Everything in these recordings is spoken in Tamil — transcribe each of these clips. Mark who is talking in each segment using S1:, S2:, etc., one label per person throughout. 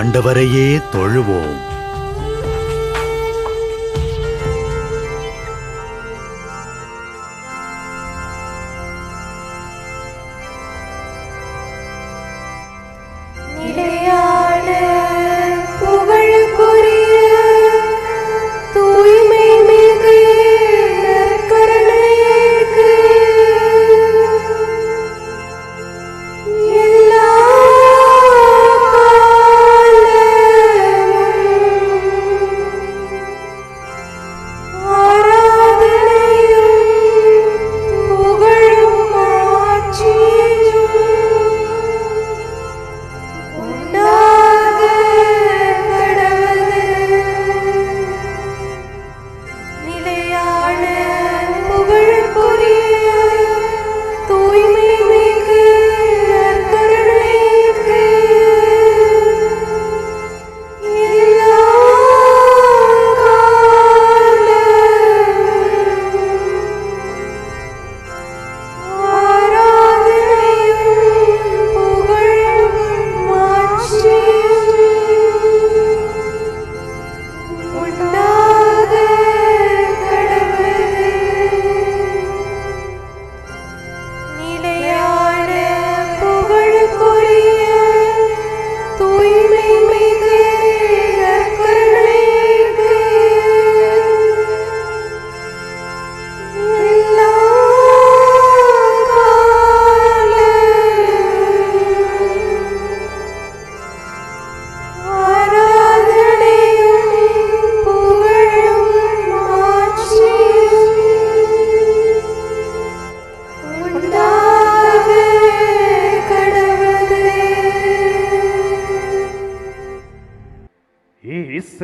S1: ஆண்டவரையே தொழுவோம்.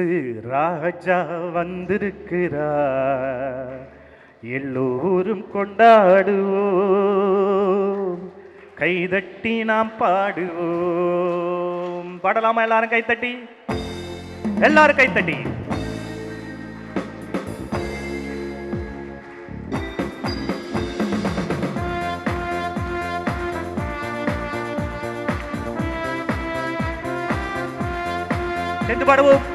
S2: இயேசு ராஜா வந்திருக்கிறார். எல்லோரும் கொண்டாடுவோம். கைதட்டி நாம் பாடுவோம். பாடலாமா எல்லாரும் கைத்தட்டி எல்லாரும் கைத்தட்டி சேர்ந்து பாடுவோம்.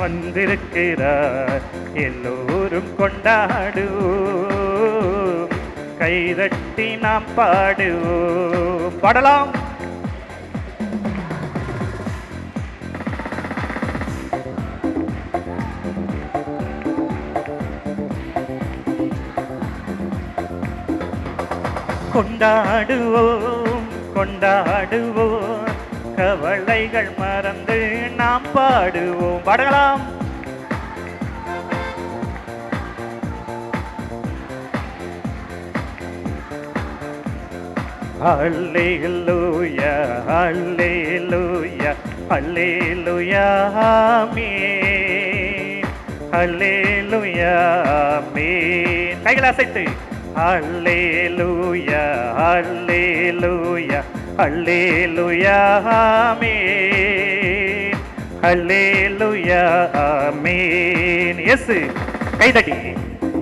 S2: வந்திருக்கிறார். எல்லோரும் கொண்டாடுவோம். கைதட்டி நாம் பாடுவோம். பாடலாம். கொண்டாடுவோம். கொண்டாடுவோம். கவலைகள் மறந்து நாம் பாடுவோம். பாடலாம் அல்லேலூயா அல்லேலூயா அல்லேலூயா ஆமென். அல்லேலூயா ஆமென். கைகளை அசைத்து. அல்லேலூயா அல்லேலூயா அல்லேலூயா ஆமென். எஸ் கைதட்டி.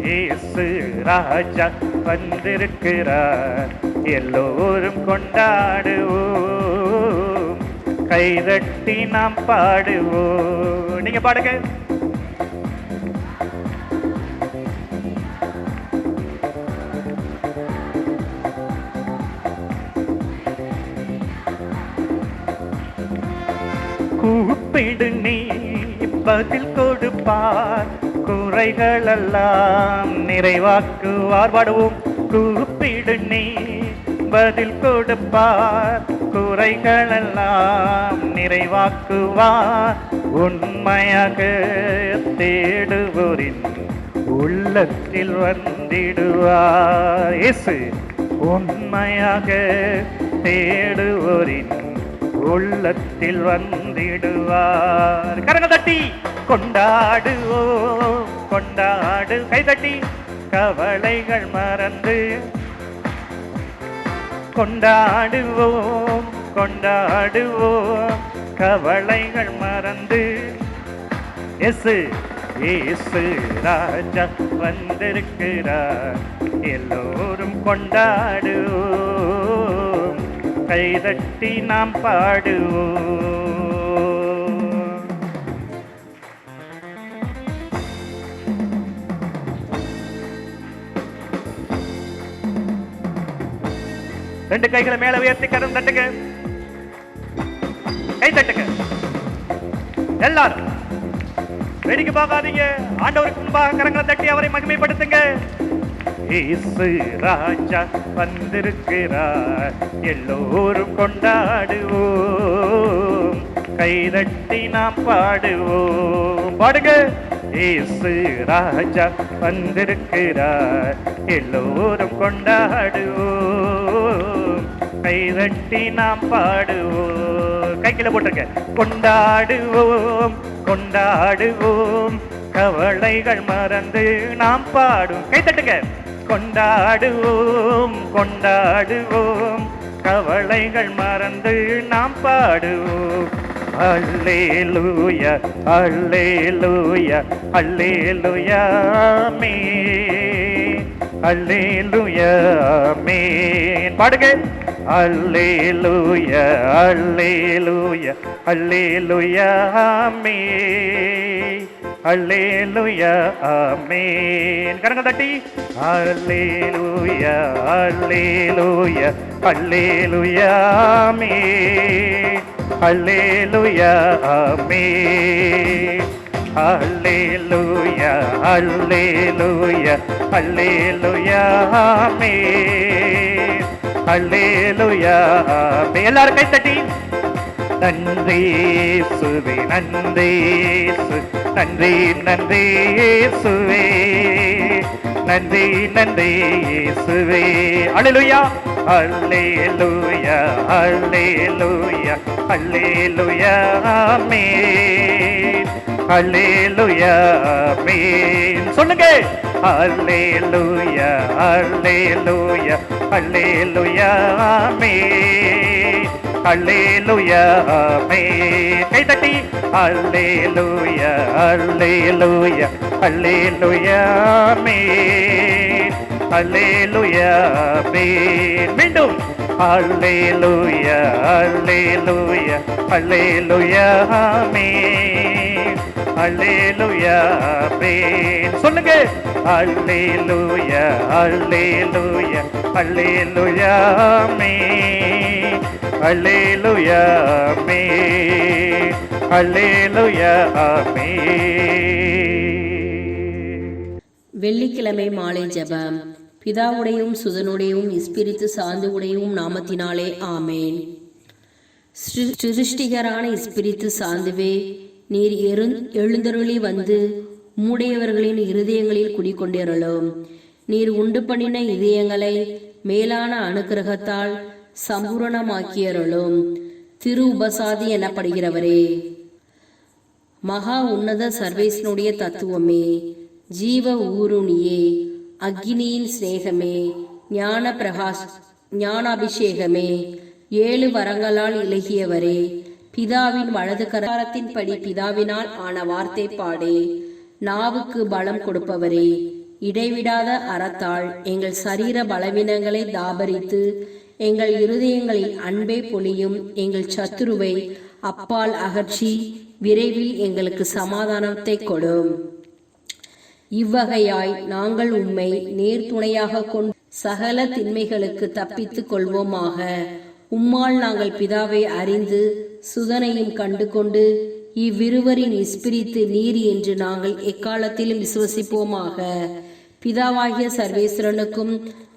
S2: இயேசு ராஜா வந்திருக்கிறார். எல்லோரும் கொண்டாடுவோம். கைதட்டி நாம் பாடுவோம். நீங்க பாடுங்க. கூப்பிடு நீ பதில் கொடுப்பார். குறைகளெல்லாம் நிறைவாக்குவார். பாடுவோம் கூப்பிடு நீ பதில் கொடுப்பார். குறைகளெல்லாம் நிறைவாக்குவார். உண்மையாக தேடுவோரின் உள்ளத்தில் வந்திடுவார். இசு உண்மையாக தேடுவோரின் உள்ளத்தில் வந்திடுவார். கரங்க தட்டி கொண்டாடுவோம் கொண்டாடு. கை தட்டி கவலைகள் மறந்து கொண்டாடுவோம் கொண்டாடுவோம். கவலைகள் மறந்து எசு ஏசு ராஜா வந்திருக்கிறார். எல்லோரும் கொண்டாடுவோம். கைதட்டி நாம் பாடுவோம். ரெண்டு கைகளை மேல உயர்த்தி கடன் தட்டுங்க. கை தட்டுங்க. எல்லாரும். வேடிக்கை பார்க்காதீங்க. ஆண்டவருக்கு முன்பாக கரங்களை தட்டி அவரை மகிமைப்படுத்துங்க. இயேசு ராஜா வந்திருக்கிறார். எல்லோரும் கொண்டாடுவோம். கைதட்டி நாம் பாடுவோம். பாடுங்க. இயேசு ராஜா வந்திருக்கிறார். எல்லோரும் கொண்டாடுவோம். கைதட்டி நாம் பாடுவோம். கைக்கில போட்டிருக்க. கொண்டாடுவோம். கொண்டாடுவோம். கவலைகள் மறந்து நாம் பாடும். கைத்தட்டுங்க கொண்டாடுவோம் கொண்டாடுவோம். கவலைகள் மறந்து நாம் பாடுவோம். அல்லேலூயா அல்லேலூயா அல்லேலூயா மே அல்லேலூயா ஆமென். பாடுங்க. அல்லேலூயா அல்லேலூயா அல்லேலூயா ஆமென். அல்லேலுயா ஆமென். கரங்க தட்டி. அல்லேலுயா அல்லேலுயா அல்லேலுயா ஆமென். அல்லேலுயா ஆமென். அல்லேலுயா அல்லேலுயா அல்லேலுயா ஆமென். அல்லேலுயா ஆமென். எல்லாரும் கை தட்டி. நன்றேசுவே நன்றேசு நன்றி நன்றேசுவே நன்றி நன்றேசுவே சுவே. அல்லேலுயா அல்லேலுயா அல்லேலுயா மே அல்லேலுயா அல்லேலூயா சொல்லுங்க. அல்லேலுயா அல்லேலுயா அல்லேலுயா ஆமென். அல்லேலூயா ஆமென் கை தட்டி அல்லேலூயா அல்லேலூயா அல்லேலூயா ஆமென் அல்லேலூயா ஆமென் மீண்டும் அல்லேலூயா அல்லேலூயா அல்லேலூயா ஆமென் அல்லேலூயா ஆமென் சொல்லுங்க. அல்லேலூயா அல்லேலூயா அல்லேலுயா மே அல்லேலூயா ஆமென் அல்லேலூயா ஆமென்
S3: வெள்ளிக்கிழமை மாலை ஜபம். பிதாவுடையும் சுதனுடையும் இஸ்பிரித்து சாந்து உடையும் நாமத்தினாலே ஆமேன். சிருஷ்டிகரான இஸ்பிரித்து சாந்துவே நீர் எரு எழுந்தருளி வந்து மூடையவர்களின் இருதயங்களில் குடிக்கொண்டிருளும் நீர் உண்டு பண்ணின இதயங்களை மேலான அனுக்கிரகத்தால் சம்பூரணமாக்கியருளும். திரு உபசாதி எனப்படுகிறவரே. மகா உன்னத சர்வேசனுடைய தத்துவமே. ஜீவ ஊருணியே. அக்னியின் சிநேகமே. ஞான பிரகாஷ் ஞானாபிஷேகமே. ஏழு வரங்களால் இலகியவரே. பிதாவின் வலது கரத்தின்படி பிதாவினால் ஆன வார்த்தை பாடே. நாவுக்கு பலம் கொடுப்பவரே. இடைவிடாத அறத்தால் எங்கள் சரீர பலவீனங்களை தாபரித்து எங்கள் இருதயங்களில் அன்பே பொழியும் எங்கள் சத்துருவை அப்பால் அகற்றி விரைவில் எங்களுக்கு சமாதானத்தை கொடும். இவ்வகையாய் நாங்கள் உம்மை நேர்துணையாக கொண்டு சகல திண்மைகளுக்கு தப்பித்துக் கொள்வோமாக. உம்மால் நாங்கள் பிதாவை அறிந்து சுதனையும் கண்டு கொண்டு இவ்விருவரின் இஸ்பிரித்து நீர் என்று நாங்கள் எக்காலத்திலும் விசுவசிப்போமாக. பிதாவாகிய சர்வேஸ்வரனுக்கும்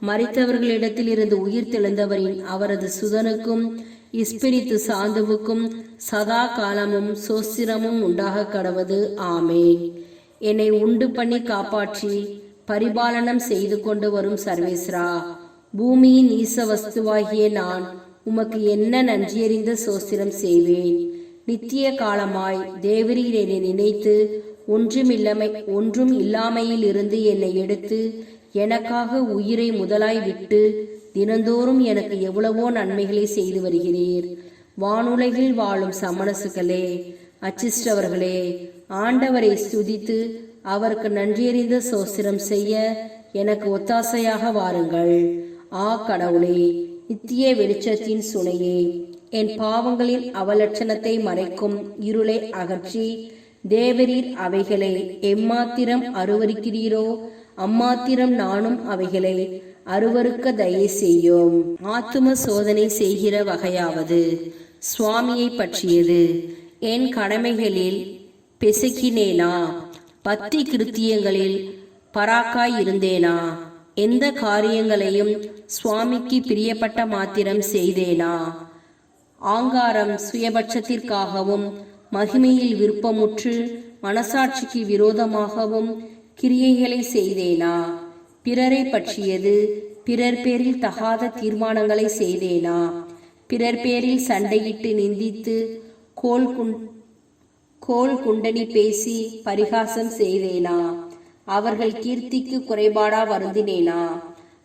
S3: மரித்தவர்களிடத்தில் இருந்து உயிர் தெழுந்தவரின் அவரது சுதனுக்கும் இஸ்பிரித்து சாந்துவுக்கும் சதா காலமும் சோஸ்திரமும் உண்டாக கடவது. ஆமே என்னை உண்டு பண்ணி காப்பாற்றி பரிபாலனம் செய்து கொண்டு வரும் சர்வேஸ்ரா பூமியின் ஈச வஸ்துவாகிய நான் உமக்கு என்ன நன்றியறிந்த சோஸ்திரம் செய்வேன். நித்திய காலமாய் தேவரீர் என்னை நினைத்து ஒன்றுமில்லமை ஒன்றும் இல்லாமையிலிருந்து என்னை எடுத்து எனக்காக உயிரை முதலாய் விட்டு தினந்தோறும் எனக்கு எவ்வளவோ நன்மைகளை செய்து வருகிறீர். வானுலகில் வாழும் சமணசுகளே அச்சிஷ்டவர்களே ஆண்டவரை ஸ்துதித்து அவருக்கு நன்றியறிந்த சோசிரம் செய்ய எனக்கு ஒத்தாசையாக வாருங்கள். ஆ கடவுளே நித்திய வெளிச்சத்தின் சுனையே என் பாவங்களின் அவலட்சணத்தை மறைக்கும் இருளை அகற்றி தேவரீர் அவைகளை எம்மாத்திரம் அருவருக்கிறீரோ? அம்மாத்திரம் நானும் அவைகளை அருவருக்க தயை செய்யும். ஆத்தும சோதனை செய்கிற வகையாவது சுவாமியை பற்றியது. என் கடமைகளில் பெசுக்கினேனா? பக்தி கிருத்தியங்களில் பராக்காய் இருந்தேனா? எந்த காரியங்களையும் சுவாமிக்கு பிரியப்பட்ட மாத்திரம் செய்தேனா? ஆங்காரம் சுயபட்சத்திற்காகவும் மகிமையில் விருப்பமுற்று மனசாட்சிக்கு விரோதமாகவும் கிரியைகளை செய்தேனா? பிறரை பற்றியது பிறர் பேரில் தகாத தீர்மானங்களை செய்தேனா? பிறர் பேரில் சண்டையிட்டு நிந்தித்து கோல் குண் கோல் குண்டனி பேசி பரிகாசம் செய்தேனா? அவர்கள் கீர்த்திக்கு குறைபாடா வருந்தினேனா?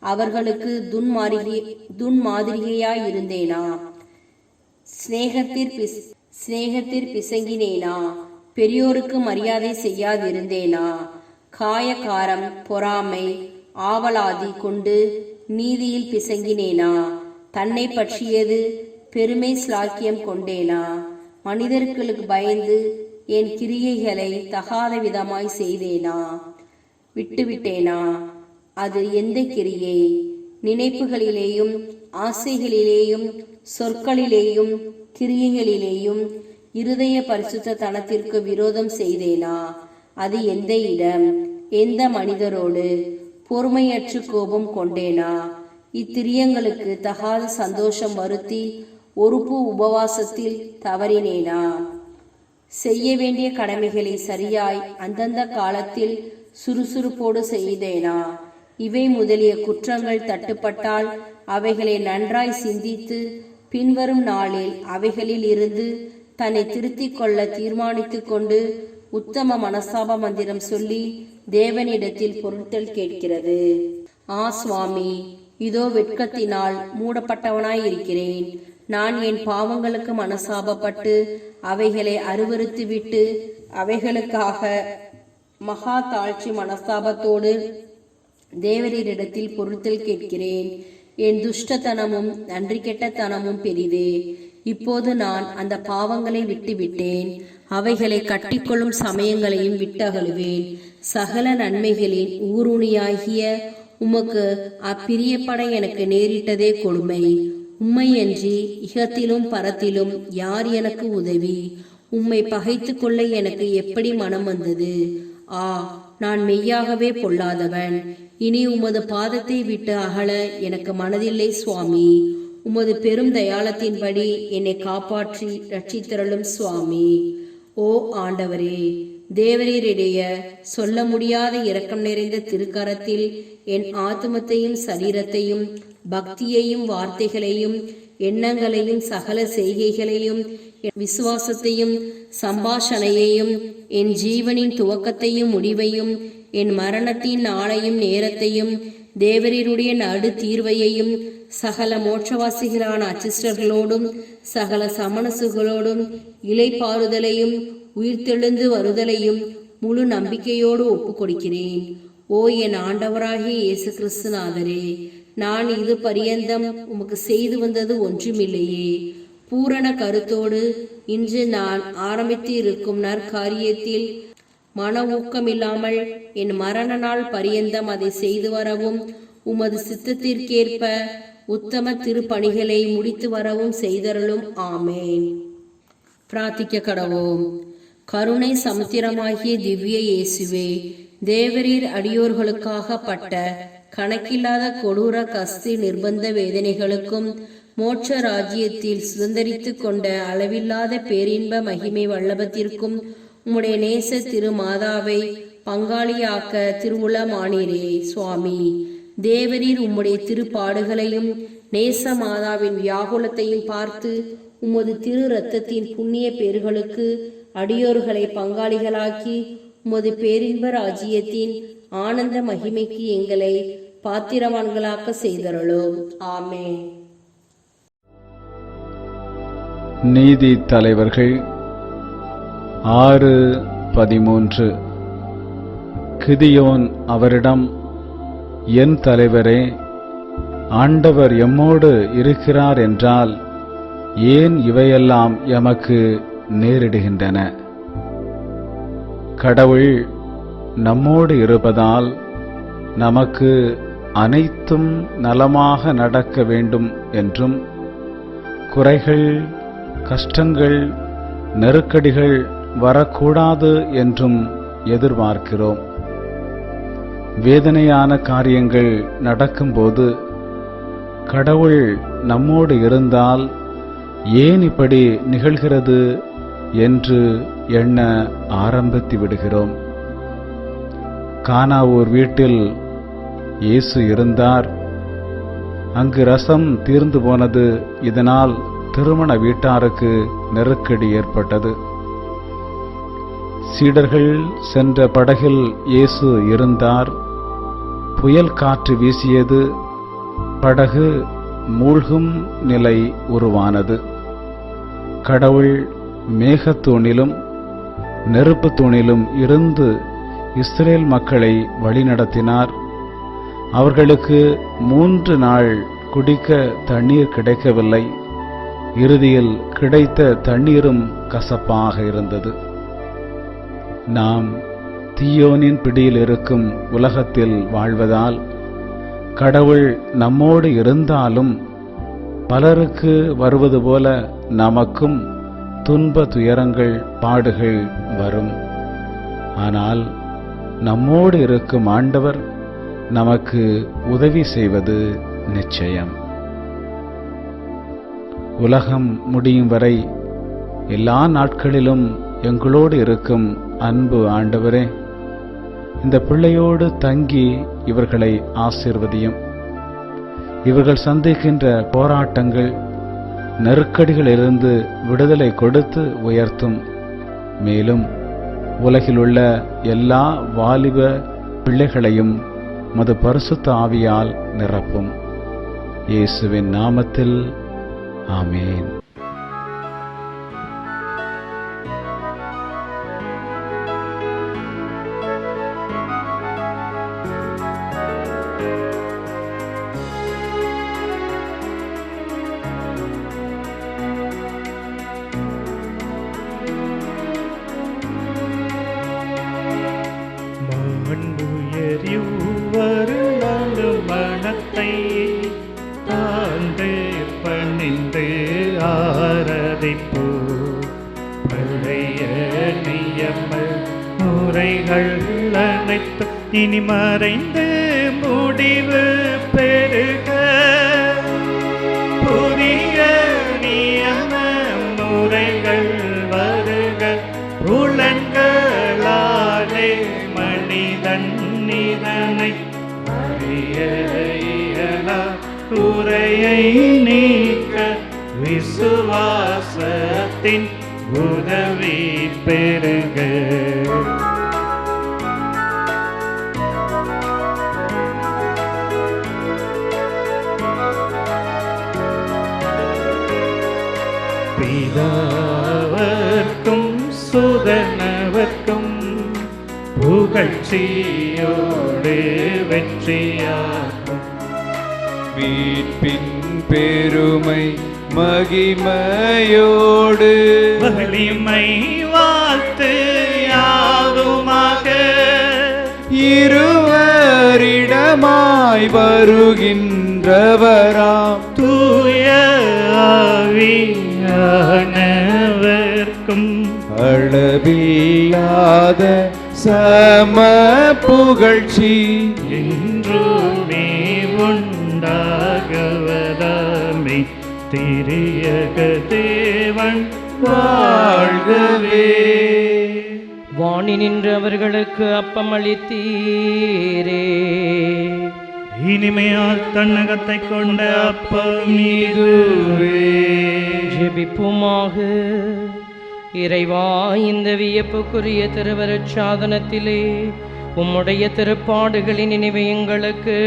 S3: அவர்களுக்கு துன்மாதிரி துன்மாதிரிகையாய் இருந்தேனா? சிநேகத்திற்கு சிநேகத்திற் பிசங்கினேனா? பெரியோருக்கு மரியாதை செய்யாதிருந்தேனா? காயக்காரம் பொறாமை ஆவலாதி கொண்டு நீதியில் பிசங்கினேனா? தன்னை பற்றியது பெருமை ஸ்லாக்கியம் கொண்டேனா? மனிதர்களுக்கு பயந்து என் கிரியைகளை தகாத விதமாய் செய்தேனா? விட்டுவிட்டேனா? அது எந்த கிரியை? நினைப்புகளிலேயும் ஆசைகளிலேயும் சொற்களிலேயும் கிரியைகளிலேயும் இருதய பரிசுத்த தனத்திற்கு விரோதம் செய்தேனா? அது எந்த இடம்? எந்த மனிதரோடு பொறுமையற்று கோபம் கொண்டேனா? இத்திரியங்களுக்கு தகாத சந்தோஷம் வருத்தி ஒருப்பு உபவாசத்தில் தவறினேனா? செய்ய வேண்டிய கடமைகளை சரியாய் அந்தந்த காலத்தில் சுறுசுறுப்போடு செய்தேனா? இவை முதலிய குற்றங்கள் தட்டுப்பட்டால் அவைகளை நன்றாய் சிந்தித்து பின்வரும் நாளில் அவைகளில் இருந்து தன்னை திருத்திக் கொள்ள தீர்மானித்துக் கொண்டு உத்தம மனசாப மந்திரம் சொல்லி தேவனிடத்தில் பொருட்கள் கேட்கிறது. ஆ சுவாமி இதோ வெட்கத்தினால் மூடப்பட்டவனாய் இருக்கிறேன் நான் என் பாவங்களுக்கு மனசாபப்பட்டு அவைகளை அருவருத்து விட்டு அவைகளுக்காக மகா தாழ்ச்சி மனஸ்தாபத்தோடு தேவரீரிடத்தில் பொருத்தல் கேட்கிறேன். என் துஷ்டத்தனமும் நன்றி கெட்டத்தனமும் பெரிதே. இப்போது நான் அந்த பாவங்களை விட்டுவிட்டேன். அவைகளை கட்டிக்கொள்ளும் சமயங்களையும் விட்டகழுவேன் சகல நன்மைகளின் ஊருணியாகிய உமக்கு அப்பிரியப்பட எனக்கு நேரிட்டதே கொடுமை. உம்மையன்றி இகத்திலும் பரத்திலும் யார் எனக்கு உதவி? உம்மை பகைத்து கொள்ள எனக்கு எப்படி மனம் வந்தது? ஆ நான் மெய்யாகவே பொல்லாதவன். இனி உமது பாதத்தை விட்டு அகல எனக்கு மனதில்லை சுவாமி. உமது பெரும் தயாளத்தின்படி என்னை காப்பாற்றி ரட்சித்திரளும் சுவாமி. ஓ ஆண்டவரே தேவரீரிடைய சொல்ல முடியாத இரக்கம் நிறைந்த திருக்கரத்தில் என் ஆத்மத்தையும் சரீரத்தையும் பக்தியையும் வார்த்தைகளையும் எண்ணங்களையும் சகல செய்கைகளையும் விசுவாசத்தையும் சம்பாஷணையையும் என் ஜீவனின் துவக்கத்தையும் முடிவையும் என் மரணத்தின் நாளையும் நேரத்தையும் தேவரீருடைய நடு தீர்வையையும் சகல மோட்சவாசிகளான அச்சிஸ்டர்களோடும் சகல சமணசுகளோடும் இலைப்பாறுதலையும் உயிர்த்தெழுந்து வருதலையும் முழு நம்பிக்கையோடு ஒப்புக்கொடுக்கிறேன் ஓ என் ஆண்டவராகிய இயேசு கிறிஸ்துநாதரே நான் இது பரியந்தம் உமக்கு செய்து வந்தது ஒன்றுமில்லையே பூரண கருத்தோடு இன்று நான் ஆரம்பித்து இருக்கும் நற்காரியத்தில் மன ஊக்கமில்லாமல் என் மரண நாள் பரியந்தம் அதை செய்து வரவும் உமது சித்தத்திற்கேற்ப உத்தம திருப்பணிகளை முடித்து வரவும் செய்தருளும். ஆமேன். பிரார்த்திக்க கடவோம் கருணை சமுத்திரமாகிய திவ்ய இயேசுவே தேவரீர் அடியோர்களுக்காக பட்ட கணக்கில்லாத கொடூர கஸ்தி நிர்பந்த வேதனைகளுக்கும் மோட்ச ராஜ்யத்தில் சுதந்திரித்து கொண்ட அளவில்லாத பேரின்ப மகிமை வல்லபத்திற்கும் உம்முடைய நேச திருமாதாவை பங்காளியாக்க திருவுளமானீரே சுவாமி. தேவரீர் உம்முடைய திருப்பாடுகளையும் நேச மாதாவின் வியாகுலத்தையும் பார்த்து உமது திரு இரத்தத்தின் புண்ணிய பேர்களுக்கு அடியோர்களை பங்காளிகளாக்கி உமது பேரின்ப ராஜ்யத்தின் ஆனந்த மகிமைக்கு எங்களை பாத்திரவான்களாக்க செய்தருளும். ஆமே
S4: நீதி தலைவர்கள் ஆறு பதிமூன்று. கிதியோன் அவரிடம் என் தலைவரே ஆண்டவர் எம்மோடு இருக்கிறார் என்றால் ஏன் இவையெல்லாம் எமக்கு நேரிடுகின்றன? கடவுள் நம்மோடு இருப்பதால் நமக்கு அனைத்தும் நலமாக நடக்க வேண்டும் என்றும் குறைகள் கஷ்டங்கள் நெருக்கடிகள் வரக்கூடாது என்றும் எதிர்பார்க்கிறோம். வேதனையான காரியங்கள் நடக்கும்போது கடவுள் நம்மோடு இருந்தால் ஏன் இப்படி நிகழ்கிறது என்று எண்ண ஆரம்பித்து விடுகிறோம். கானாவூர் வீட்டில் இயேசு இருந்தார். அங்கு ரசம் தீர்ந்து போனது. இதனால் திருமண வீட்டாருக்கு நெருக்கடி ஏற்பட்டது. சீடர்கள் சென்ற படகில் இயேசு இருந்தார். புயல் காற்று வீசியது. படகு மூழ்கும் நிலை உருவானது. கடவுள் மேகத்தூணிலும் நெருப்பு தூணிலும் இருந்து இஸ்ரேல் மக்களை வழிநடத்தினார். அவர்களுக்கு மூன்று நாள் குடிக்க தண்ணீர் கிடைக்கவில்லை. இறுதியில் கிடைத்த தண்ணீரும் கசப்பாக இருந்தது. நாம் தீயோனின் பிடியில் இருக்கும் உலகத்தில் வாழ்வதால் கடவுள் நம்மோடு இருந்தாலும் பலருக்கு வருவது போல நமக்கும் துன்ப துயரங்கள் பாடுகள் வரும். ஆனால் நம்மோடு இருக்கும் ஆண்டவர் நமக்கு உதவி செய்வது நிச்சயம். உலகம் முடியும் வரை எல்லா நாட்களிலும் எங்களோடு இருக்கும் அன்பு ஆண்டவரே இந்த பிள்ளையோடு தங்கி இவர்களை ஆசிர்வதியும். இவர்கள் சந்திக்கின்ற போராட்டங்கள் நெருக்கடிகளிலிருந்து விடுதலை கொடுத்து உயர்த்தும். மேலும் உலகிலுள்ள எல்லா வாலிப பிள்ளைகளையும் மது பரிசுத்த ஆவியால் நிரப்பும். இயேசுவின் நாமத்தில் ஆமேன்.
S2: குறையை நீக்க விசுவாசத்தின் உதவி பெருக பிதாவர்க்கும் சுதனவர்க்கும் புகழ்ச்சியோடு வெற்றியார்
S5: மீட்பின் பெருமை மகிமையோடு.
S2: வலிமை வாழ்த்து யாவுமாக
S5: இருவரிடமாய் வருகின்றவராம்.
S2: தூய ஆவியானவர்க்கும்
S5: அளவில்லாத சம புகழ்ச்சி.
S2: என்றுமே திரியக தேவன் வாழ்கவே.
S6: வாணி நின்று அவர்களுக்கு அப்பம் அளித்தீரே
S2: இனிமையால் தன்னகத்தை கொண்ட அப்பம் இதுவே.
S6: ஜெபிப்புமாக. இறைவா இந்த வியப்புக்குரிய திருவருட் சாதனத்திலே உம்முடைய திருப்பாடுகளின் நினைவை எங்களுக்கு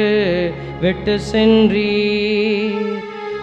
S6: விட்டு சென்றீ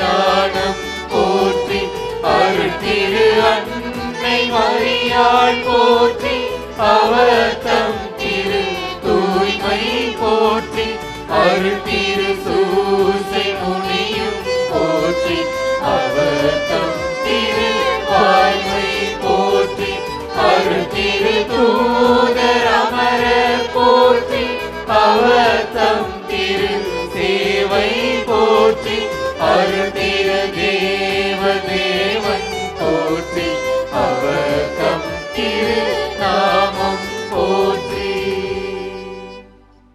S5: திரு போற்றி அருள் திரு அன்னை மரியாள் போற்றி அவர் தம்